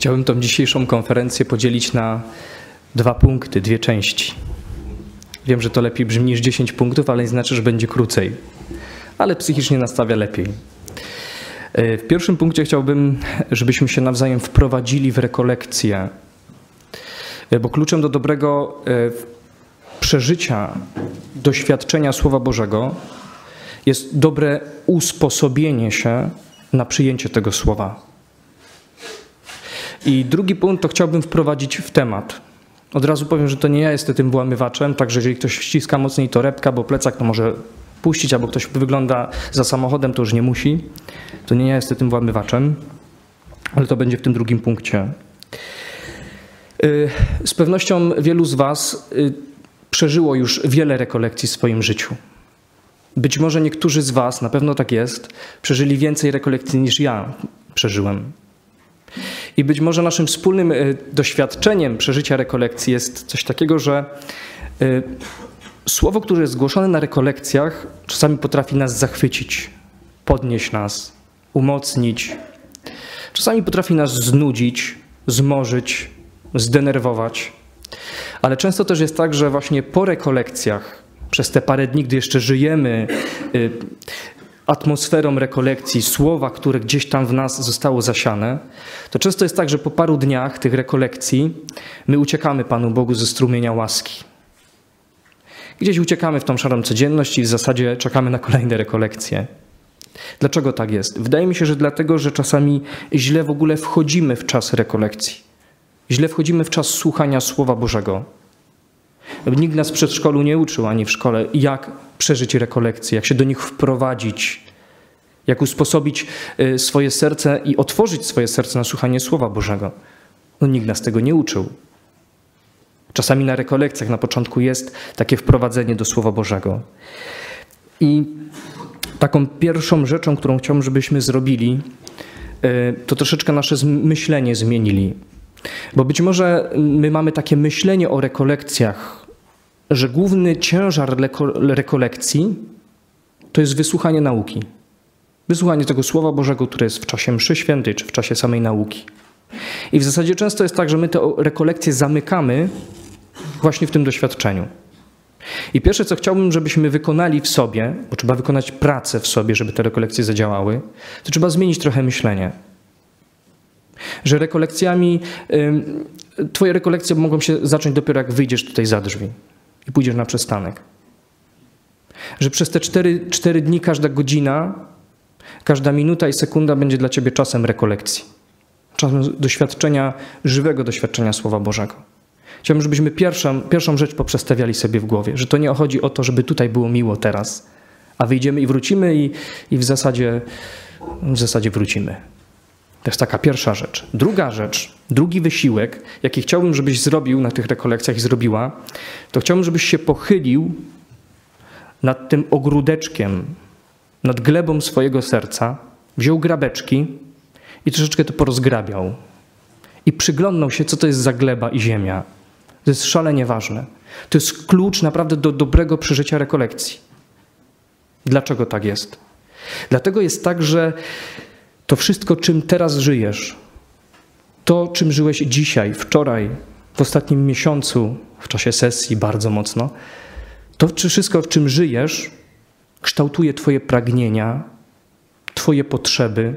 Chciałbym tą dzisiejszą konferencję podzielić na dwa punkty, dwie części. Wiem, że to lepiej brzmi niż 10 punktów, ale nie znaczy, że będzie krócej. Ale psychicznie nastawia lepiej. E, w pierwszym punkcie chciałbym, żebyśmy się nawzajem wprowadzili w rekolekcję, e, bo kluczem do dobrego e, przeżycia, doświadczenia Słowa Bożego jest dobre usposobienie się na przyjęcie tego Słowa. I drugi punkt to chciałbym wprowadzić w temat. Od razu powiem, że to nie ja jestem tym włamywaczem, także jeżeli ktoś ściska mocniej torebka, bo plecak to może puścić, albo ktoś wygląda za samochodem, to już nie musi. To nie ja jestem tym włamywaczem, ale to będzie w tym drugim punkcie. Y, z pewnością wielu z Was y, przeżyło już wiele rekolekcji w swoim życiu. Być może niektórzy z Was, na pewno tak jest, przeżyli więcej rekolekcji niż ja przeżyłem. I być może naszym wspólnym e, doświadczeniem przeżycia rekolekcji jest coś takiego, że e, słowo, które jest zgłoszone na rekolekcjach, czasami potrafi nas zachwycić, podnieść nas, umocnić. Czasami potrafi nas znudzić, zmorzyć, zdenerwować. Ale często też jest tak, że właśnie po rekolekcjach, przez te parę dni, gdy jeszcze żyjemy, e, atmosferą rekolekcji, słowa, które gdzieś tam w nas zostało zasiane, to często jest tak, że po paru dniach tych rekolekcji my uciekamy Panu Bogu ze strumienia łaski. Gdzieś uciekamy w tą szarą codzienność i w zasadzie czekamy na kolejne rekolekcje. Dlaczego tak jest? Wydaje mi się, że dlatego, że czasami źle w ogóle wchodzimy w czas rekolekcji. Źle wchodzimy w czas słuchania Słowa Bożego. Nikt nas w przedszkolu nie uczył ani w szkole, jak przeżyć rekolekcje, jak się do nich wprowadzić, jak usposobić y, swoje serce i otworzyć swoje serce na słuchanie Słowa Bożego. No, nikt nas tego nie uczył. Czasami na rekolekcjach na początku jest takie wprowadzenie do Słowa Bożego. I taką pierwszą rzeczą, którą chciałbym, żebyśmy zrobili, y, to troszeczkę nasze myślenie zmienili. Bo być może my mamy takie myślenie o rekolekcjach, że główny ciężar rekolekcji to jest wysłuchanie nauki. Wysłuchanie tego Słowa Bożego, które jest w czasie mszy świętej czy w czasie samej nauki. I w zasadzie często jest tak, że my te rekolekcje zamykamy właśnie w tym doświadczeniu. I pierwsze, co chciałbym, żebyśmy wykonali w sobie, bo trzeba wykonać pracę w sobie, żeby te rekolekcje zadziałały, to trzeba zmienić trochę myślenie. Że rekolekcjami, Twoje rekolekcje mogą się zacząć dopiero jak wyjdziesz tutaj za drzwi i pójdziesz na przystanek. Że przez te cztery, cztery dni każda godzina, każda minuta i sekunda będzie dla ciebie czasem rekolekcji. Czasem doświadczenia, żywego doświadczenia Słowa Bożego. Chciałbym, żebyśmy pierwszą, pierwszą rzecz poprzestawiali sobie w głowie, że to nie chodzi o to, żeby tutaj było miło teraz, a wyjdziemy i wrócimy i, i w, zasadzie, w zasadzie wrócimy. To jest taka pierwsza rzecz. Druga rzecz, drugi wysiłek, jaki chciałbym, żebyś zrobił na tych rekolekcjach i zrobiła, to chciałbym, żebyś się pochylił nad tym ogródeczkiem, nad glebą swojego serca, wziął grabeczki i troszeczkę to porozgrabiał. I przyglądnął się, co to jest za gleba i ziemia. To jest szalenie ważne. To jest klucz naprawdę do dobrego przeżycia rekolekcji. Dlaczego tak jest? Dlatego jest tak, że to wszystko, czym teraz żyjesz, to, czym żyłeś dzisiaj, wczoraj, w ostatnim miesiącu, w czasie sesji bardzo mocno, to wszystko, w czym żyjesz, kształtuje Twoje pragnienia, Twoje potrzeby,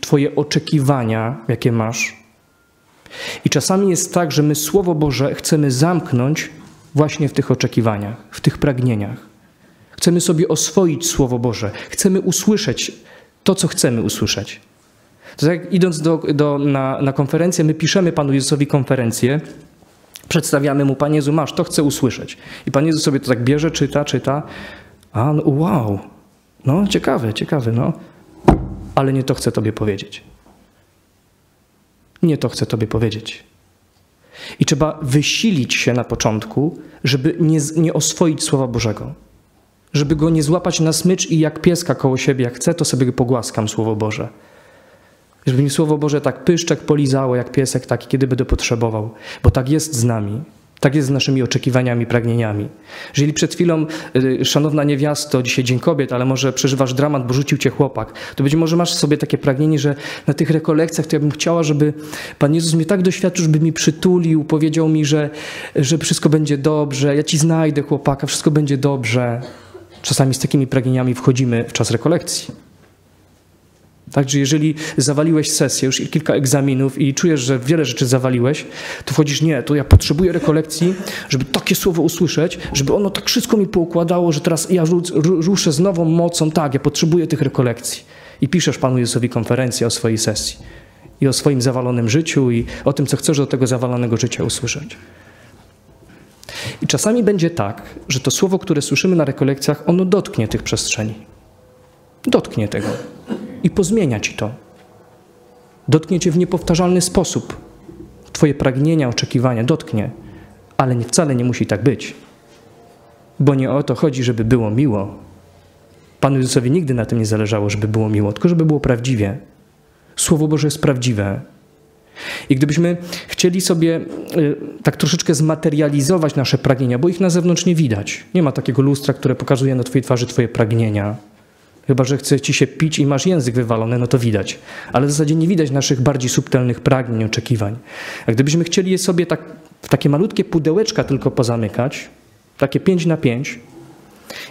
Twoje oczekiwania, jakie masz. I czasami jest tak, że my Słowo Boże chcemy zamknąć właśnie w tych oczekiwaniach, w tych pragnieniach. Chcemy sobie oswoić Słowo Boże, chcemy usłyszeć to, co chcemy usłyszeć. To jak idąc do, do, na, na konferencję, my piszemy Panu Jezusowi konferencję, przedstawiamy Mu, Panie Jezu, masz, to chcę usłyszeć. I Pan Jezus sobie to tak bierze, czyta, czyta. A, no, wow, no ciekawe, ciekawe, no. Ale nie to chcę Tobie powiedzieć. Nie to chcę Tobie powiedzieć. I trzeba wysilić się na początku, żeby nie, nie oswoić Słowa Bożego żeby go nie złapać na smycz i jak pieska koło siebie, jak chcę, to sobie go pogłaskam, Słowo Boże. Żeby mi Słowo Boże tak pyszczek polizało, jak piesek taki, kiedy będę potrzebował. Bo tak jest z nami. Tak jest z naszymi oczekiwaniami, pragnieniami. Jeżeli przed chwilą, y, szanowna niewiasto, dzisiaj Dzień Kobiet, ale może przeżywasz dramat, bo rzucił cię chłopak, to być może masz sobie takie pragnienie, że na tych rekolekcjach to ja bym chciała, żeby Pan Jezus mnie tak doświadczył, żeby mi przytulił, powiedział mi, że, że wszystko będzie dobrze, ja ci znajdę chłopaka, wszystko będzie dobrze. Czasami z takimi pragnieniami wchodzimy w czas rekolekcji. Także jeżeli zawaliłeś sesję, już kilka egzaminów i czujesz, że wiele rzeczy zawaliłeś, to wchodzisz, nie, to ja potrzebuję rekolekcji, żeby takie słowo usłyszeć, żeby ono tak wszystko mi poukładało, że teraz ja ruszę z nową mocą, tak, ja potrzebuję tych rekolekcji. I piszesz Panu Jezusowi konferencję o swojej sesji i o swoim zawalonym życiu i o tym, co chcesz do tego zawalonego życia usłyszeć. I czasami będzie tak, że to słowo, które słyszymy na rekolekcjach, ono dotknie tych przestrzeni. Dotknie tego i pozmienia ci to. Dotknie cię w niepowtarzalny sposób. Twoje pragnienia, oczekiwania dotknie, ale wcale nie musi tak być. Bo nie o to chodzi, żeby było miło. Panu Jezusowi nigdy na tym nie zależało, żeby było miło, tylko żeby było prawdziwie. Słowo Boże jest prawdziwe. I gdybyśmy chcieli sobie y, tak troszeczkę zmaterializować nasze pragnienia, bo ich na zewnątrz nie widać. Nie ma takiego lustra, które pokazuje na Twojej twarzy Twoje pragnienia. Chyba, że chce ci się pić i masz język wywalony, no to widać. Ale w zasadzie nie widać naszych bardziej subtelnych pragnień, oczekiwań. A gdybyśmy chcieli je sobie tak w takie malutkie pudełeczka tylko pozamykać, takie pięć na pięć,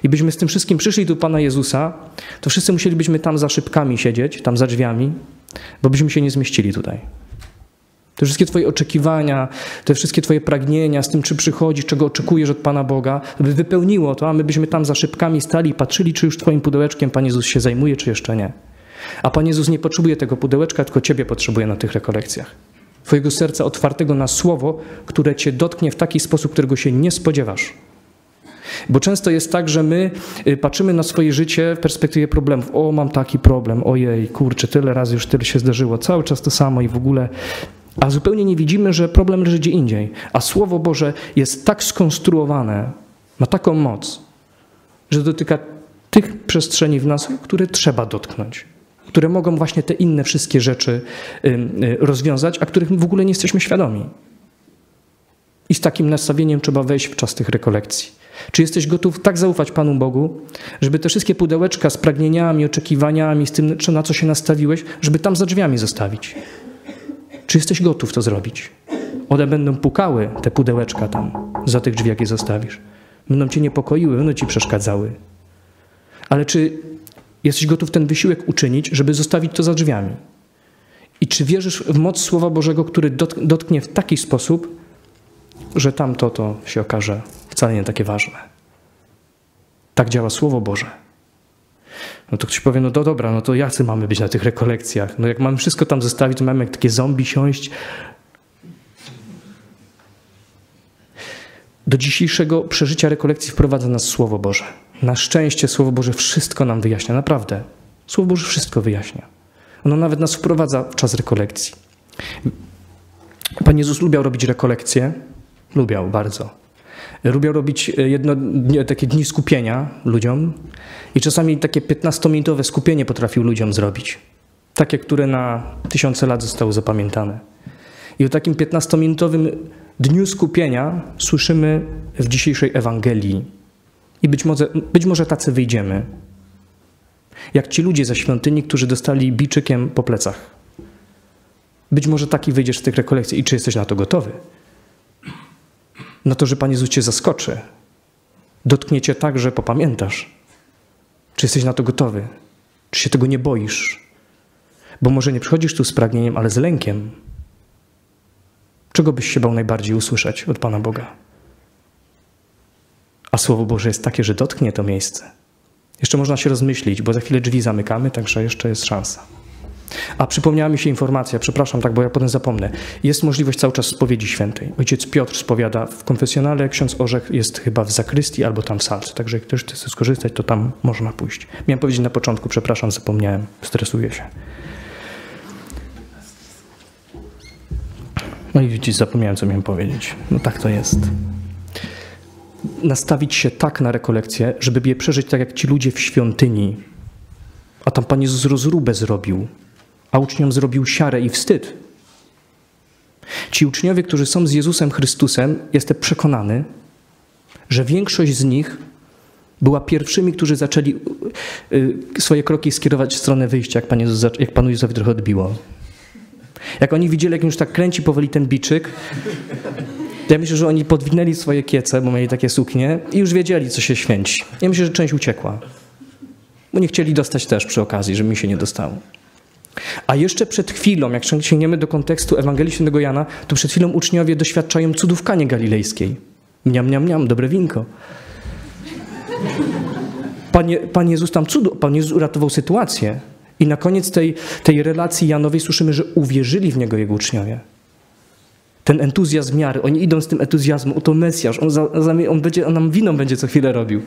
i byśmy z tym wszystkim przyszli do Pana Jezusa, to wszyscy musielibyśmy tam za szybkami siedzieć, tam za drzwiami, bo byśmy się nie zmieścili tutaj. Te wszystkie Twoje oczekiwania, te wszystkie Twoje pragnienia, z tym, czy przychodzi, czego oczekujesz od Pana Boga, by wypełniło to, a my byśmy tam za szybkami stali i patrzyli, czy już Twoim pudełeczkiem Pan Jezus się zajmuje, czy jeszcze nie. A Pan Jezus nie potrzebuje tego pudełeczka, tylko Ciebie potrzebuje na tych rekolekcjach. Twojego serca otwartego na słowo, które Cię dotknie w taki sposób, którego się nie spodziewasz. Bo często jest tak, że my y, patrzymy na swoje życie w perspektywie problemów. O, mam taki problem, ojej, kurczę, tyle razy już tyle się zdarzyło, cały czas to samo i w ogóle a zupełnie nie widzimy, że problem leży gdzie indziej. A Słowo Boże jest tak skonstruowane, ma taką moc, że dotyka tych przestrzeni w nas, które trzeba dotknąć, które mogą właśnie te inne wszystkie rzeczy y, rozwiązać, a których w ogóle nie jesteśmy świadomi. I z takim nastawieniem trzeba wejść w czas tych rekolekcji. Czy jesteś gotów tak zaufać Panu Bogu, żeby te wszystkie pudełeczka z pragnieniami, oczekiwaniami, z tym, na co się nastawiłeś, żeby tam za drzwiami zostawić? Czy jesteś gotów to zrobić? One będą pukały, te pudełeczka tam, za tych drzwi, jakie zostawisz. Będą cię niepokoiły, będą ci przeszkadzały. Ale czy jesteś gotów ten wysiłek uczynić, żeby zostawić to za drzwiami? I czy wierzysz w moc Słowa Bożego, który dotknie w taki sposób, że tamto to się okaże wcale nie takie ważne? Tak działa Słowo Boże. No to ktoś powie, no to dobra, no to jacy mamy być na tych rekolekcjach? No jak mamy wszystko tam zostawić, to mamy jak takie zombie siąść. Do dzisiejszego przeżycia rekolekcji wprowadza nas Słowo Boże. Na szczęście Słowo Boże wszystko nam wyjaśnia, naprawdę. Słowo Boże wszystko wyjaśnia. Ono nawet nas wprowadza w czas rekolekcji. Pan Jezus lubiał robić rekolekcje. Lubiał bardzo. Lubią robić e, jedno, takie dni skupienia ludziom i czasami takie 15-minutowe skupienie potrafił ludziom zrobić. Takie, które na tysiące lat zostały zapamiętane. I o takim 15-minutowym dniu skupienia słyszymy w dzisiejszej Ewangelii. I być może, być może tacy wyjdziemy. Jak ci ludzie ze świątyni, którzy dostali biczykiem po plecach. Być może taki wyjdziesz z tych rekolekcji. I czy jesteś na to gotowy? Na to, że Pan Jezus cię zaskoczy. Dotknie cię tak, że popamiętasz. Czy jesteś na to gotowy? Czy się tego nie boisz? Bo może nie przychodzisz tu z pragnieniem, ale z lękiem. Czego byś się bał najbardziej usłyszeć od Pana Boga? A Słowo Boże jest takie, że dotknie to miejsce. Jeszcze można się rozmyślić, bo za chwilę drzwi zamykamy, także jeszcze jest szansa. A przypomniała mi się informacja, przepraszam, tak, bo ja potem zapomnę. Jest możliwość cały czas spowiedzi świętej. Ojciec Piotr spowiada w konfesjonale, ksiądz Orzech jest chyba w zakrystii albo tam w salce. Także jak ktoś chce skorzystać, to tam można pójść. Miałem powiedzieć na początku, przepraszam, zapomniałem, stresuję się. No i widzisz, zapomniałem, co miałem powiedzieć. No tak to jest. Nastawić się tak na rekolekcję, żeby je przeżyć tak jak ci ludzie w świątyni. A tam Pan Jezus rozróbę zrobił a uczniom zrobił siarę i wstyd. Ci uczniowie, którzy są z Jezusem Chrystusem, jestem przekonany, że większość z nich była pierwszymi, którzy zaczęli y, swoje kroki skierować w stronę wyjścia, jak, Pan Jezus, jak Panu Jezusowi trochę odbiło. Jak oni widzieli, jak już tak kręci powoli ten biczyk, ja myślę, że oni podwinęli swoje kiece, bo mieli takie suknie i już wiedzieli, co się święci. Ja myślę, że część uciekła. Bo nie chcieli dostać też przy okazji, żeby mi się nie dostało. A jeszcze przed chwilą, jak sięgniemy do kontekstu Ewangelii Świętego Jana, to przed chwilą uczniowie doświadczają cudów Kanie Galilejskiej. Mniam, mniam, mniam, dobre winko. Pan, Pan Jezus tam cud, Pan Jezus uratował sytuację. I na koniec tej, tej relacji Janowej słyszymy, że uwierzyli w Niego Jego uczniowie. Ten entuzjazm miary, oni idą z tym entuzjazmem, oto Mesjasz, on, za, za, on, będzie, on nam winą będzie co chwilę robił.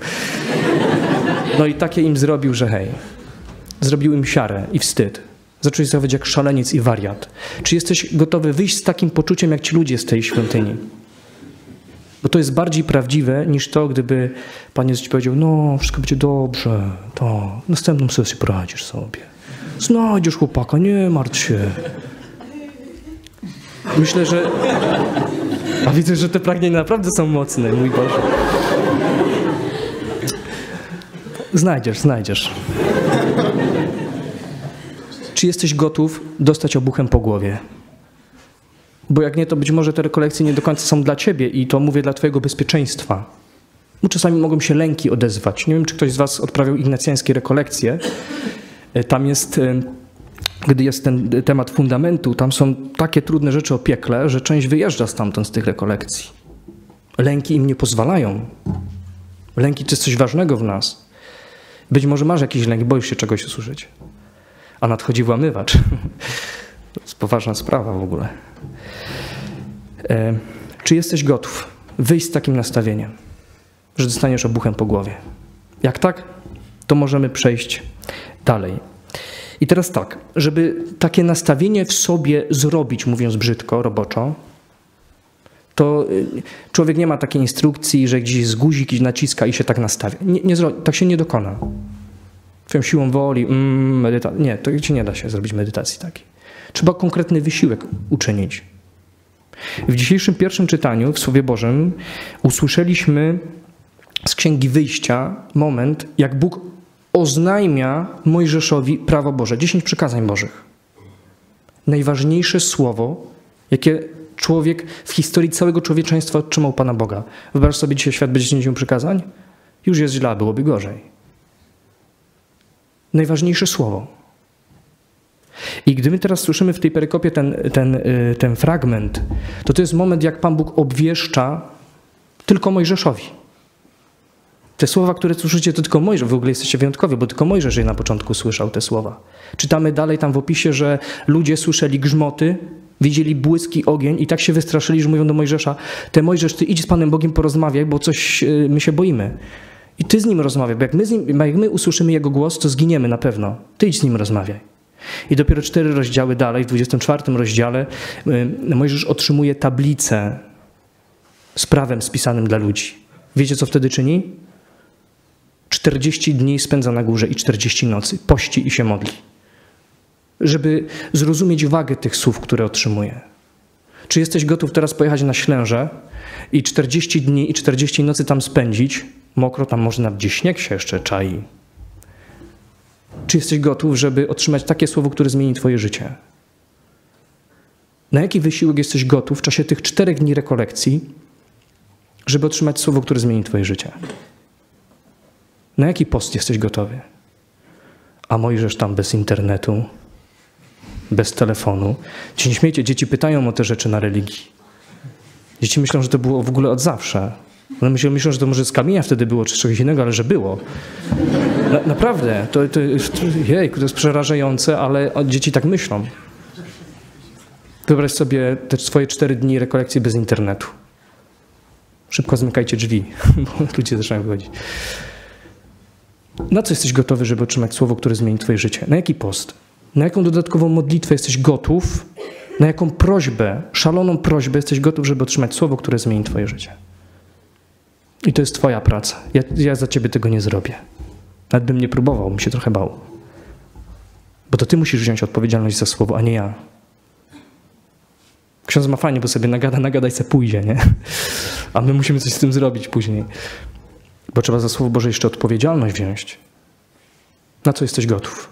No i takie im zrobił, że hej, zrobił im siarę i wstyd. Zacząłeś zachowywać jak szaleniec i wariat. Czy jesteś gotowy wyjść z takim poczuciem, jak ci ludzie z tej świątyni? Bo to jest bardziej prawdziwe niż to, gdyby Pan Jezus ci powiedział, no wszystko będzie dobrze, to następną sesję poradzisz sobie. Znajdziesz chłopaka, nie martw się. Myślę, że... A widzę, że te pragnienia naprawdę są mocne, mój Boże. Znajdziesz, znajdziesz. Czy jesteś gotów dostać obuchem po głowie? Bo jak nie, to być może te rekolekcje nie do końca są dla ciebie i to mówię dla twojego bezpieczeństwa. Bo czasami mogą się lęki odezwać. Nie wiem, czy ktoś z was odprawiał ignacjańskie rekolekcje. E, tam jest, e, gdy jest ten temat fundamentu, tam są takie trudne rzeczy o piekle, że część wyjeżdża stamtąd z tych rekolekcji. Lęki im nie pozwalają. Lęki to jest coś ważnego w nas. Być może masz jakiś lęk, boisz się czegoś usłyszeć. A nadchodzi włamywacz. To jest poważna sprawa w ogóle. E, czy jesteś gotów wyjść z takim nastawieniem, że dostaniesz obuchem po głowie? Jak tak, to możemy przejść dalej. I teraz tak, żeby takie nastawienie w sobie zrobić, mówiąc brzydko, roboczo, to y, człowiek nie ma takiej instrukcji, że gdzieś jest guzik naciska i się tak nastawia. Nie, nie, tak się nie dokona. Twoją siłą woli, mm, medytacja. Nie, to ci nie da się zrobić medytacji takiej. Trzeba konkretny wysiłek uczynić. W dzisiejszym pierwszym czytaniu w Słowie Bożym usłyszeliśmy z Księgi Wyjścia moment, jak Bóg oznajmia Mojżeszowi prawo Boże, dziesięć przykazań Bożych. Najważniejsze słowo, jakie człowiek w historii całego człowieczeństwa otrzymał Pana Boga. Wyobraź sobie dzisiaj świat bez dziesięciu przykazań? Już jest źle, byłoby gorzej. Najważniejsze słowo. I gdy my teraz słyszymy w tej perykopie ten, ten, y, ten fragment, to to jest moment, jak Pan Bóg obwieszcza tylko Mojżeszowi. Te słowa, które słyszycie, to tylko Mojżesz. W ogóle jesteście wyjątkowi, bo tylko Mojżesz je na początku słyszał te słowa. Czytamy dalej tam w opisie, że ludzie słyszeli grzmoty, widzieli błyski ogień i tak się wystraszyli, że mówią do Mojżesza, te Mojżesz, ty idź z Panem Bogiem porozmawiaj, bo coś y, my się boimy. I ty z nim rozmawiaj, bo jak my, nim, jak my usłyszymy jego głos, to zginiemy na pewno. Ty idź z nim rozmawiaj. I dopiero cztery rozdziały dalej, w 24 rozdziale, y, Mojżesz otrzymuje tablicę z prawem spisanym dla ludzi. Wiecie, co wtedy czyni? 40 dni spędza na górze i 40 nocy. Pości i się modli. Żeby zrozumieć wagę tych słów, które otrzymuje. Czy jesteś gotów teraz pojechać na Ślęże i 40 dni i 40 nocy tam spędzić? Mokro, tam można gdzieś śnieg się jeszcze czai. Czy jesteś gotów, żeby otrzymać takie słowo, które zmieni Twoje życie? Na jaki wysiłek jesteś gotów w czasie tych czterech dni rekolekcji, żeby otrzymać słowo, które zmieni Twoje życie? Na jaki post jesteś gotowy? A Mojżesz tam bez internetu, bez telefonu. Ci nie śmiejcie, dzieci pytają o te rzeczy na religii. Dzieci myślą, że to było w ogóle od zawsze. One myślą, myślą, że to może z kamienia wtedy było, czy czegoś innego, ale że było. Na, naprawdę, to, to, jej, to jest przerażające, ale dzieci tak myślą. Wyobraź sobie te swoje cztery dni rekolekcji bez internetu. Szybko zamykajcie drzwi, bo ludzie zaczynają wychodzić. Na co jesteś gotowy, żeby otrzymać słowo, które zmieni Twoje życie? Na jaki post? Na jaką dodatkową modlitwę jesteś gotów? Na jaką prośbę, szaloną prośbę jesteś gotów, żeby otrzymać słowo, które zmieni Twoje życie? I to jest Twoja praca. Ja, ja za Ciebie tego nie zrobię. Nawet bym nie próbował, bym się trochę bał. Bo to Ty musisz wziąć odpowiedzialność za słowo, a nie ja. ksiądz ma fajnie, bo sobie nagada, nagadaj se pójdzie, nie? A my musimy coś z tym zrobić później. Bo trzeba za Słowo Boże jeszcze odpowiedzialność wziąć. Na co jesteś gotów?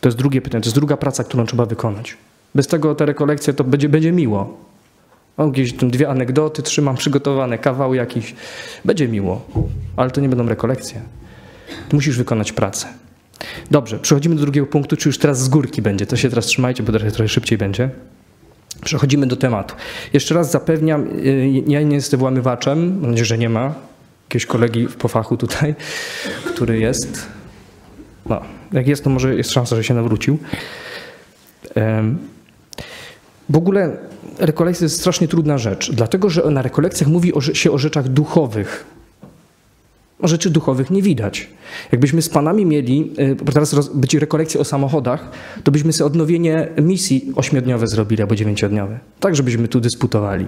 To jest drugie pytanie, to jest druga praca, którą trzeba wykonać. Bez tego te rekolekcje to będzie, będzie miło. Mam jakieś tam dwie anegdoty, trzymam przygotowane, kawał jakiś. Będzie miło, ale to nie będą rekolekcje. Ty musisz wykonać pracę. Dobrze, przechodzimy do drugiego punktu, czy już teraz z górki będzie. To się teraz trzymajcie, bo trochę, trochę szybciej będzie. Przechodzimy do tematu. Jeszcze raz zapewniam, y, ja nie jestem włamywaczem, mam nadzieję, że nie ma jakiegoś kolegi po fachu tutaj, który jest. No, jak jest, to może jest szansa, że się nawrócił. W ogóle rekolekcja jest strasznie trudna rzecz, dlatego że na rekolekcjach mówi się o rzeczach duchowych. O rzeczy duchowych nie widać. Jakbyśmy z panami mieli, y, teraz być rekolekcje o samochodach, to byśmy sobie odnowienie misji ośmiodniowe zrobili albo dziewięciodniowe. Tak, żebyśmy tu dysputowali.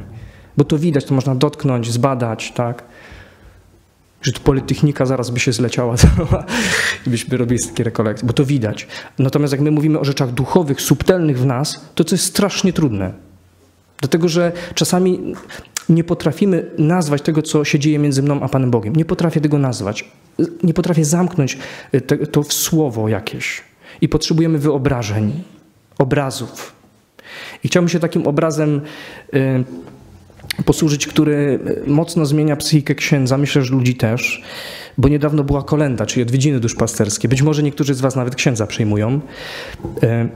Bo to widać, to można dotknąć, zbadać, tak że tu Politechnika zaraz by się zleciała i byśmy robili takie rekolekcje, bo to widać. Natomiast jak my mówimy o rzeczach duchowych, subtelnych w nas, to to jest strasznie trudne. Dlatego, że czasami nie potrafimy nazwać tego, co się dzieje między mną a Panem Bogiem. Nie potrafię tego nazwać. Nie potrafię zamknąć y, to w słowo jakieś. I potrzebujemy wyobrażeń, obrazów. I chciałbym się takim obrazem y, posłużyć, który mocno zmienia psychikę księdza, myślę, że ludzi też, bo niedawno była kolenda, czyli odwiedziny duszpasterskie. Być może niektórzy z was nawet księdza przejmują. E,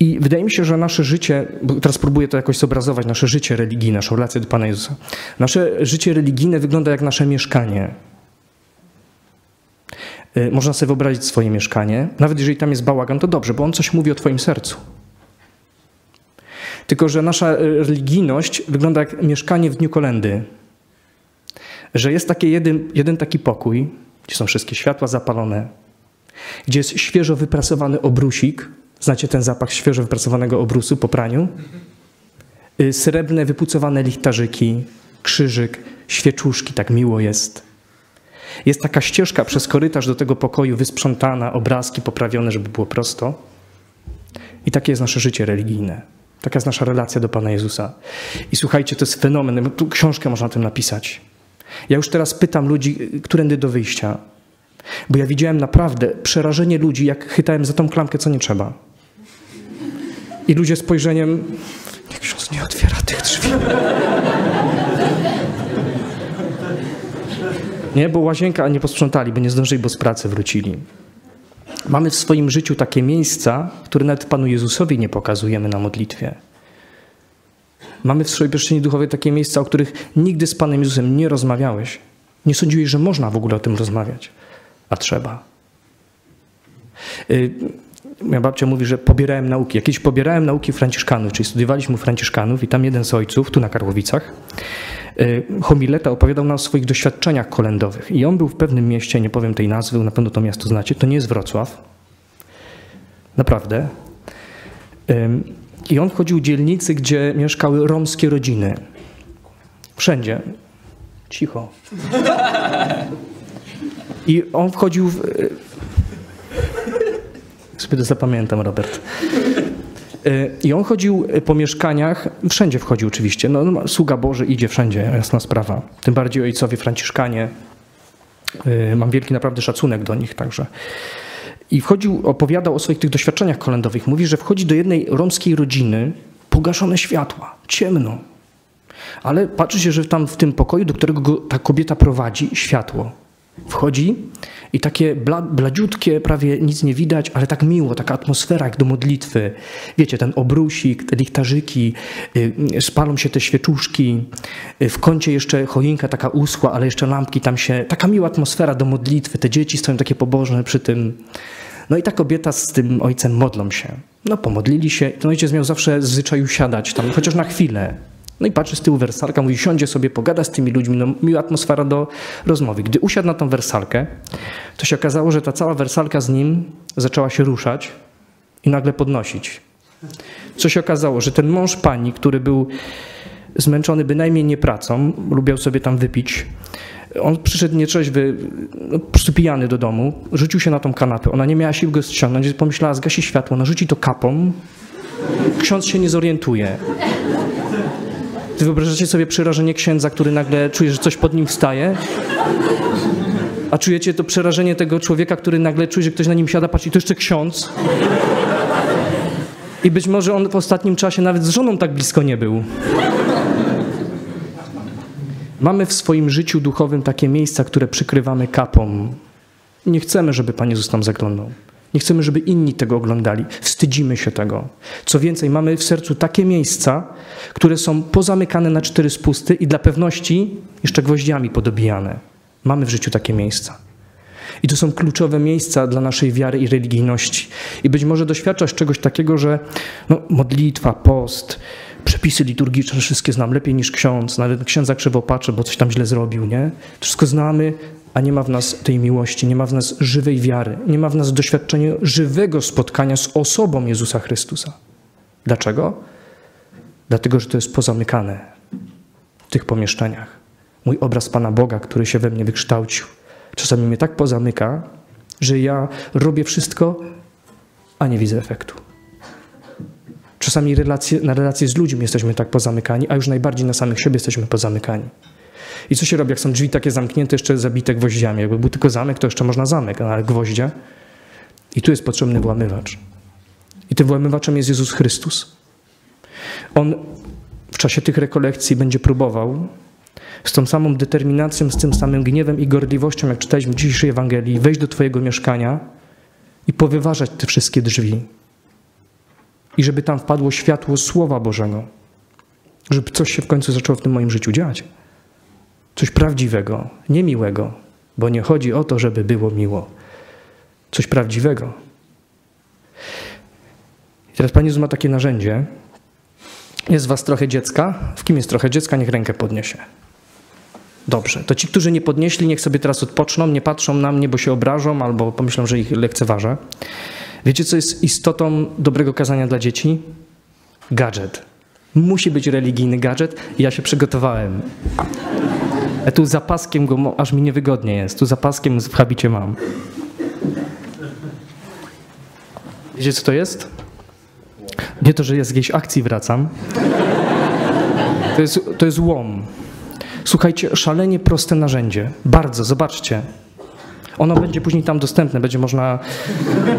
I wydaje mi się, że nasze życie, teraz próbuję to jakoś zobrazować, nasze życie religijne, naszą relację do Pana Jezusa. Nasze życie religijne wygląda jak nasze mieszkanie. E, można sobie wyobrazić swoje mieszkanie. Nawet jeżeli tam jest bałagan, to dobrze, bo on coś mówi o Twoim sercu. Tylko, że nasza e, religijność wygląda jak mieszkanie w dniu kolendy. Że jest taki jeden, jeden taki pokój, gdzie są wszystkie światła zapalone, gdzie jest świeżo wyprasowany obrusik. Znacie ten zapach świeżo wyprasowanego obrusu po praniu? Y, srebrne, wypucowane lichtarzyki, krzyżyk, świeczuszki, tak miło jest. Jest taka ścieżka przez korytarz do tego pokoju wysprzątana, obrazki poprawione, żeby było prosto. I takie jest nasze życie religijne. Taka jest nasza relacja do Pana Jezusa. I słuchajcie, to jest fenomen. Tu książkę można o tym napisać. Ja już teraz pytam ludzi, którędy do wyjścia. Bo ja widziałem naprawdę przerażenie ludzi, jak chytałem za tą klamkę, co nie trzeba. I ludzie spojrzeniem, niech ksiądz nie otwiera tych drzwi. Nie, bo łazienka nie posprzątali, by nie zdążyli, bo z pracy wrócili. Mamy w swoim życiu takie miejsca, które nawet Panu Jezusowi nie pokazujemy na modlitwie. Mamy w swojej przestrzeni duchowej takie miejsca, o których nigdy z Panem Jezusem nie rozmawiałeś. Nie sądziłeś, że można w ogóle o tym rozmawiać, a trzeba. Y, moja babcia mówi, że pobierałem nauki. Jakieś pobierałem nauki franciszkanów, czyli studiowaliśmy u franciszkanów i tam jeden z ojców, tu na Karłowicach, homileta opowiadał nam o swoich doświadczeniach kolendowych. I on był w pewnym mieście, nie powiem tej nazwy, na pewno to miasto znacie, to nie jest Wrocław. Naprawdę. I on chodził dzielnicy, gdzie mieszkały romskie rodziny. Wszędzie. Cicho. I on wchodził w... Sobie to zapamiętam, Robert. I on chodził po mieszkaniach, wszędzie wchodził oczywiście. No, no, sługa Boży idzie wszędzie, jasna sprawa. Tym bardziej ojcowie Franciszkanie. Y, mam wielki naprawdę szacunek do nich także. I wchodził, opowiadał o swoich tych doświadczeniach kolendowych. Mówi, że wchodzi do jednej romskiej rodziny, pogaszone światła, ciemno. Ale patrzy się, że tam w tym pokoju, do którego go ta kobieta prowadzi, światło. Wchodzi i takie bla, bladziutkie, prawie nic nie widać, ale tak miło, taka atmosfera jak do modlitwy. Wiecie, ten obrusik, te lichtarzyki, y, spalą się te świeczuszki, y, w kącie jeszcze choinka taka uschła, ale jeszcze lampki tam się, taka miła atmosfera do modlitwy, te dzieci stoją takie pobożne przy tym. No i ta kobieta z tym ojcem modlą się. No pomodlili się, ten ojciec miał zawsze zwyczaju siadać tam, chociaż na chwilę, no i patrzy z tyłu wersalka, mówi, siądzie sobie, pogada z tymi ludźmi, no miła atmosfera do rozmowy. Gdy usiadł na tą wersalkę, to się okazało, że ta cała wersalka z nim zaczęła się ruszać i nagle podnosić. Co się okazało, że ten mąż pani, który był zmęczony bynajmniej nie pracą, lubiał sobie tam wypić, on przyszedł nietrzeźwy, no, po prostu pijany do domu, rzucił się na tą kanapę. Ona nie miała sił go ściągnąć, pomyślała, zgasi światło, narzuci to kapą Ksiądz się nie zorientuje. Ty wyobrażacie sobie przerażenie księdza, który nagle czuje, że coś pod nim wstaje? A czujecie to przerażenie tego człowieka, który nagle czuje, że ktoś na nim siada, patrzy, to jeszcze ksiądz. I być może on w ostatnim czasie nawet z żoną tak blisko nie był. Mamy w swoim życiu duchowym takie miejsca, które przykrywamy kapą. Nie chcemy, żeby Pan Jezus tam zaglądał. Nie chcemy, żeby inni tego oglądali. Wstydzimy się tego. Co więcej, mamy w sercu takie miejsca, które są pozamykane na cztery spusty i dla pewności jeszcze gwoździami podobijane. Mamy w życiu takie miejsca. I to są kluczowe miejsca dla naszej wiary i religijności. I być może doświadczasz czegoś takiego, że no, modlitwa, post, przepisy liturgiczne wszystkie znam lepiej niż ksiądz, nawet księdza krzywo patrzy, bo coś tam źle zrobił, nie? Wszystko znamy, a nie ma w nas tej miłości, nie ma w nas żywej wiary, nie ma w nas doświadczenia żywego spotkania z osobą Jezusa Chrystusa. Dlaczego? Dlatego, że to jest pozamykane w tych pomieszczeniach. Mój obraz Pana Boga, który się we mnie wykształcił, czasami mnie tak pozamyka, że ja robię wszystko, a nie widzę efektu. Czasami relacje, na relacje z ludźmi jesteśmy tak pozamykani, a już najbardziej na samych siebie jesteśmy pozamykani. I co się robi, jak są drzwi takie zamknięte, jeszcze zabite gwoździami? Jakby był tylko zamek, to jeszcze można zamek, ale gwoździe. I tu jest potrzebny włamywacz. I tym włamywaczem jest Jezus Chrystus. On w czasie tych rekolekcji będzie próbował z tą samą determinacją, z tym samym gniewem i gorliwością, jak czytaliśmy w dzisiejszej Ewangelii, wejść do Twojego mieszkania i powyważać te wszystkie drzwi. I żeby tam wpadło światło Słowa Bożego. Żeby coś się w końcu zaczęło w tym moim życiu dziać. Coś prawdziwego, niemiłego, bo nie chodzi o to, żeby było miło. Coś prawdziwego. Teraz Pan Jezus ma takie narzędzie. Jest was trochę dziecka. W kim jest trochę dziecka, niech rękę podniesie. Dobrze. To ci, którzy nie podnieśli, niech sobie teraz odpoczną, nie patrzą na mnie, bo się obrażą albo pomyślą, że ich lekceważę. Wiecie, co jest istotą dobrego kazania dla dzieci? Gadżet. Musi być religijny gadżet ja się przygotowałem. Ja tu zapaskiem go, aż mi niewygodnie jest. Tu zapaskiem w habicie mam. Wiecie, co to jest? Nie to, że ja z jakiejś akcji wracam. To jest, to jest łom. Słuchajcie, szalenie proste narzędzie. Bardzo, zobaczcie. Ono będzie później tam dostępne, będzie można.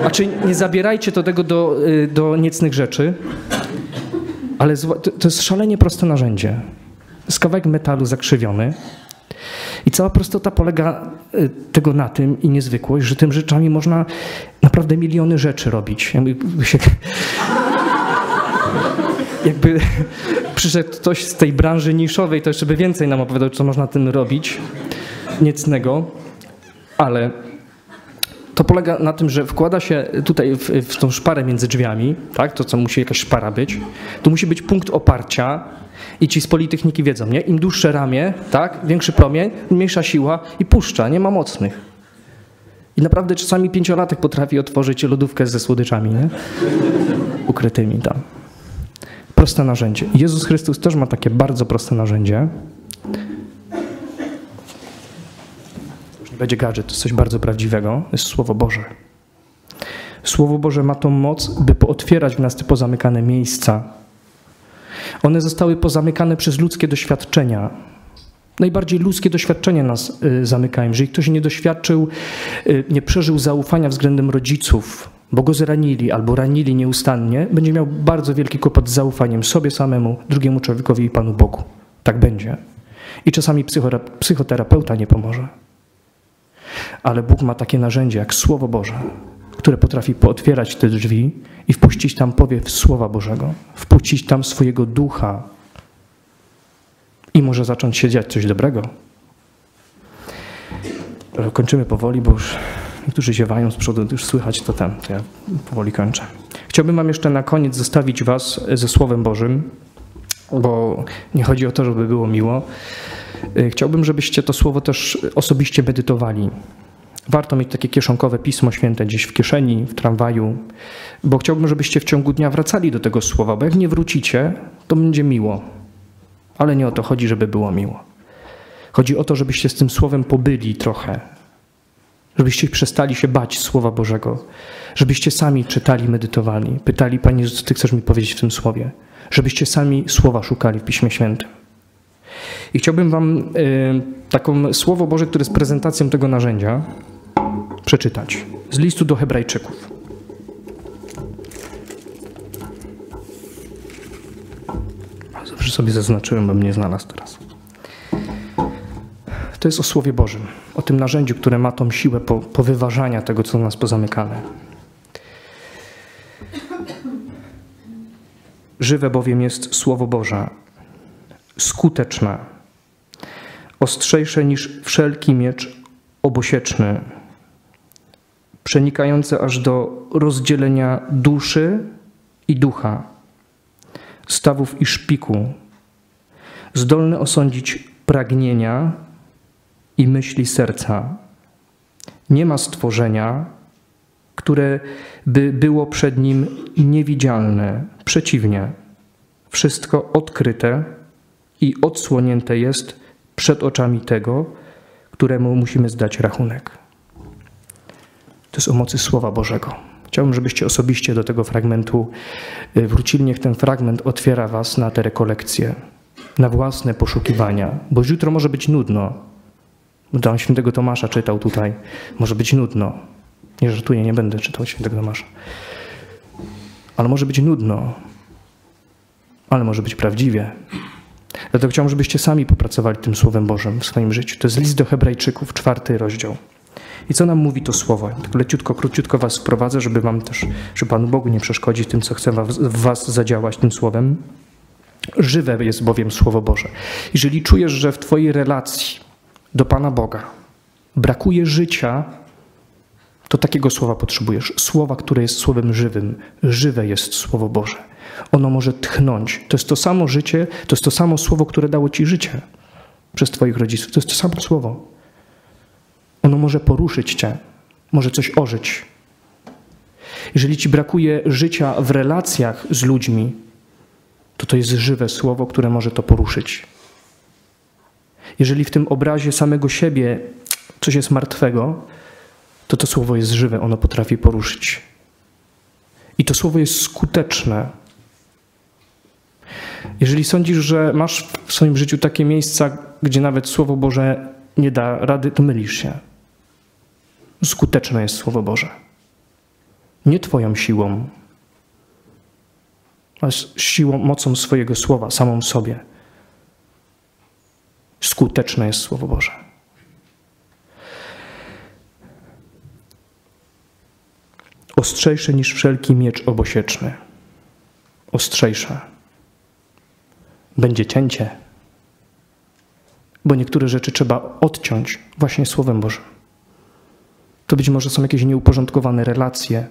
A czy nie zabierajcie to tego do, y, do niecnych rzeczy, ale to jest szalenie proste narzędzie. Jest kawałek metalu zakrzywiony. I cała prostota polega y, tego na tym i niezwykłość, że tym rzeczami można naprawdę miliony rzeczy robić. Jakby, się, jakby przyszedł ktoś z tej branży niszowej, to jeszcze by więcej nam opowiadał, co można tym robić niecnego, ale to polega na tym, że wkłada się tutaj w, w tą szparę między drzwiami, tak? to co musi jakaś szpara być, tu musi być punkt oparcia i ci z Politechniki wiedzą, nie? Im dłuższe ramię, tak? Większy promień, mniejsza siła i puszcza, nie ma mocnych. I naprawdę czasami pięciolatek potrafi otworzyć lodówkę ze słodyczami, nie? Ukrytymi tam. Proste narzędzie. Jezus Chrystus też ma takie bardzo proste narzędzie. Już nie będzie gadżet, to jest coś bardzo prawdziwego. To jest Słowo Boże. Słowo Boże ma tą moc, by pootwierać w nas te pozamykane miejsca. One zostały pozamykane przez ludzkie doświadczenia. Najbardziej ludzkie doświadczenia nas y, zamykają. Jeżeli ktoś nie doświadczył, y, nie przeżył zaufania względem rodziców, bo go zranili albo ranili nieustannie, będzie miał bardzo wielki kłopot z zaufaniem sobie samemu, drugiemu człowiekowi i Panu Bogu. Tak będzie. I czasami psychoterapeuta nie pomoże. Ale Bóg ma takie narzędzie jak Słowo Boże, które potrafi pootwierać te drzwi i wpuścić tam powiew Słowa Bożego, wpuścić tam swojego ducha i może zacząć się dziać coś dobrego. Kończymy powoli, bo już niektórzy ziewają z przodu, już słychać to tam, to ja powoli kończę. Chciałbym wam jeszcze na koniec zostawić was ze Słowem Bożym, bo nie chodzi o to, żeby było miło. Chciałbym, żebyście to słowo też osobiście medytowali. Warto mieć takie kieszonkowe Pismo Święte gdzieś w kieszeni, w tramwaju, bo chciałbym, żebyście w ciągu dnia wracali do tego słowa, bo jak nie wrócicie, to będzie miło. Ale nie o to chodzi, żeby było miło. Chodzi o to, żebyście z tym słowem pobyli trochę, żebyście przestali się bać Słowa Bożego, żebyście sami czytali, medytowali, pytali, Panie co Ty chcesz mi powiedzieć w tym Słowie, żebyście sami Słowa szukali w Piśmie Świętym. I chciałbym Wam y, taką Słowo Boże, które jest prezentacją tego narzędzia, przeczytać z listu do Hebrajczyków. Zawsze sobie zaznaczyłem, bym nie znalazł teraz. To jest o Słowie Bożym, o tym narzędziu, które ma tą siłę po, powyważania tego, co nas pozamykane. Żywe bowiem jest Słowo Boże, skuteczne, ostrzejsze niż wszelki miecz obosieczny, przenikające aż do rozdzielenia duszy i ducha, stawów i szpiku, zdolny osądzić pragnienia i myśli serca. Nie ma stworzenia, które by było przed nim niewidzialne. Przeciwnie, wszystko odkryte i odsłonięte jest przed oczami tego, któremu musimy zdać rachunek. To jest o mocy Słowa Bożego. Chciałbym, żebyście osobiście do tego fragmentu y, wrócili. Niech ten fragment otwiera Was na te rekolekcje, na własne poszukiwania, bo jutro może być nudno. Dam świętego Tomasza czytał tutaj. Może być nudno. Nie żartuję, nie będę czytał świętego Tomasza. Ale może być nudno. Ale może być prawdziwie. Dlatego chciałbym, żebyście sami popracowali tym Słowem Bożym w swoim życiu. To jest list do Hebrajczyków, czwarty rozdział. I co nam mówi to słowo? Tak leciutko, króciutko was wprowadzę, żeby wam też, żeby Panu Bogu nie przeszkodzić tym, co chce w was zadziałać tym słowem. Żywe jest bowiem Słowo Boże. Jeżeli czujesz, że w twojej relacji do Pana Boga brakuje życia, to takiego słowa potrzebujesz. Słowa, które jest słowem żywym. Żywe jest Słowo Boże. Ono może tchnąć. To jest to samo życie, to jest to samo słowo, które dało ci życie przez Twoich rodziców. To jest to samo słowo. Ono może poruszyć Cię, może coś ożyć. Jeżeli Ci brakuje życia w relacjach z ludźmi, to to jest żywe słowo, które może to poruszyć. Jeżeli w tym obrazie samego siebie coś jest martwego, to to słowo jest żywe, ono potrafi poruszyć. I to słowo jest skuteczne. Jeżeli sądzisz, że masz w swoim życiu takie miejsca, gdzie nawet Słowo Boże nie da rady, to mylisz się. Skuteczne jest Słowo Boże. Nie Twoją siłą, ale siłą, mocą swojego słowa, samą sobie. Skuteczne jest Słowo Boże. Ostrzejsze niż wszelki miecz obosieczny. Ostrzejsze. Będzie cięcie, bo niektóre rzeczy trzeba odciąć właśnie Słowem Bożym. To być może są jakieś nieuporządkowane relacje,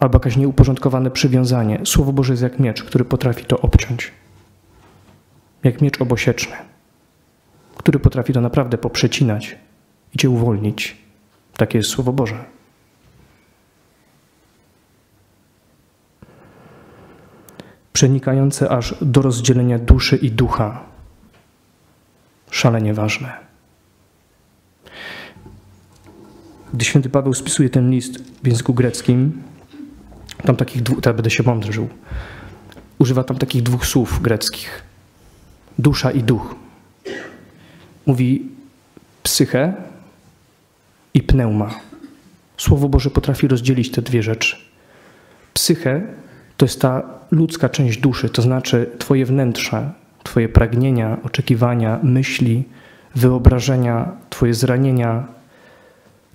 albo jakieś nieuporządkowane przywiązanie. Słowo Boże jest jak miecz, który potrafi to obciąć. Jak miecz obosieczny, który potrafi to naprawdę poprzecinać i cię uwolnić. Takie jest Słowo Boże. Przenikające aż do rozdzielenia duszy i ducha. Szalenie ważne. Gdy święty Paweł spisuje ten list w języku greckim, tam takich dwóch, teraz będę się mądrzył, używa tam takich dwóch słów greckich. Dusza i duch. Mówi psychę i pneuma. Słowo Boże potrafi rozdzielić te dwie rzeczy. Psychę to jest ta ludzka część duszy, to znaczy Twoje wnętrze, Twoje pragnienia, oczekiwania, myśli, wyobrażenia, Twoje zranienia.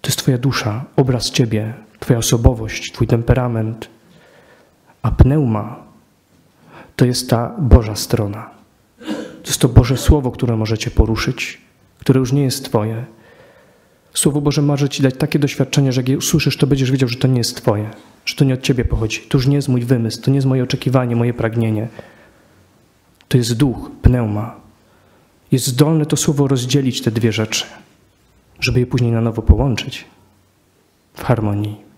To jest Twoja dusza, obraz Ciebie, Twoja osobowość, Twój temperament. A pneuma to jest ta Boża strona. To jest to Boże Słowo, które możecie poruszyć, które już nie jest Twoje. Słowo Boże może Ci dać takie doświadczenie, że jak je usłyszysz, to będziesz wiedział, że to nie jest Twoje, że to nie od Ciebie pochodzi. To już nie jest mój wymysł, to nie jest moje oczekiwanie, moje pragnienie. To jest duch, pneuma. Jest zdolne to słowo rozdzielić te dwie rzeczy, żeby je później na nowo połączyć w harmonii.